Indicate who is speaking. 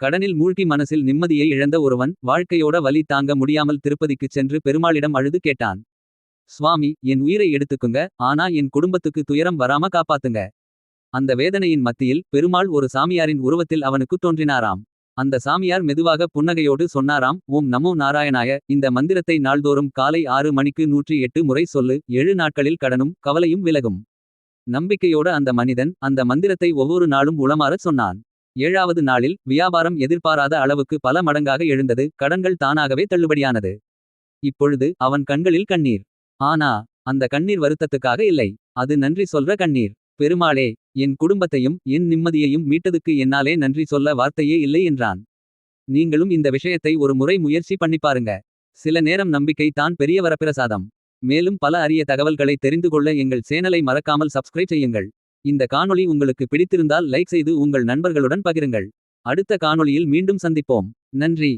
Speaker 1: கடனில் மூழ்கி மனசில் நிம்மதியை இழந்த ஒருவன் வாழ்க்கையோட வலி தாங்க முடியாமல் திருப்பதிக்குச் சென்று பெருமாளிடம் அழுது கேட்டான். சுவாமி என் உயிரை எடுத்துக்குங்க ஆனா என் குடும்பத்துக்கு துயரம் வராம காப்பாத்துங்க. அந்த வேதனையின் மத்தியில் பெருமாள் ஒரு சாமியாரின் உருவத்தில் அவனுக்குத் தோன்றினாராம். அந்த சாமியார் மெதுவாக புன்னகையோடு சொன்னாராம் ஓம் நமோ நாராயணாய இந்த மந்திரத்தை நாள்தோறும் காலை ஆறு மணிக்கு நூற்றி எட்டு முறை சொல்லு ஏழு நாட்களில் கடனும் கவலையும் விலகும். நம்பிக்கையோட அந்த மனிதன் அந்த மந்திரத்தை ஒவ்வொரு நாளும் உளமாறச் சொன்னான். ஏழாவது நாளில் வியாபாரம் எதிர்பாராத அளவுக்கு பல மடங்காக எழுந்தது கடன்கள் தானாகவே தள்ளுபடியானது. இப்பொழுது அவன் கண்களில் கண்ணீர். ஆனா அந்த கண்ணீர் வருத்தத்துக்காக இல்லை. அது நன்றி சொல்ற கண்ணீர். பெருமாளே என் குடும்பத்தையும் என் நிம்மதியையும் மீட்டதுக்கு என்னாலே நன்றி சொல்ல வார்த்தையே இல்லை என்றான். நீங்களும் இந்த விஷயத்தை ஒரு முறை முயற்சி பண்ணிப்பாருங்க. சில நேரம் நம்பிக்கை தான் பெரிய வரப்பிரசாதம். மேலும் பல அரிய தகவல்களை தெரிந்து கொள்ள எங்கள் சேனலை மறக்காமல் சப்ஸ்கிரைப் செய்யுங்கள். இந்த காணொளி உங்களுக்கு பிடித்திருந்தால் லைக் செய்து உங்கள் நண்பர்களுடன் பகிருங்கள். அடுத்த காணொளியில் மீண்டும் சந்திப்போம். நன்றி.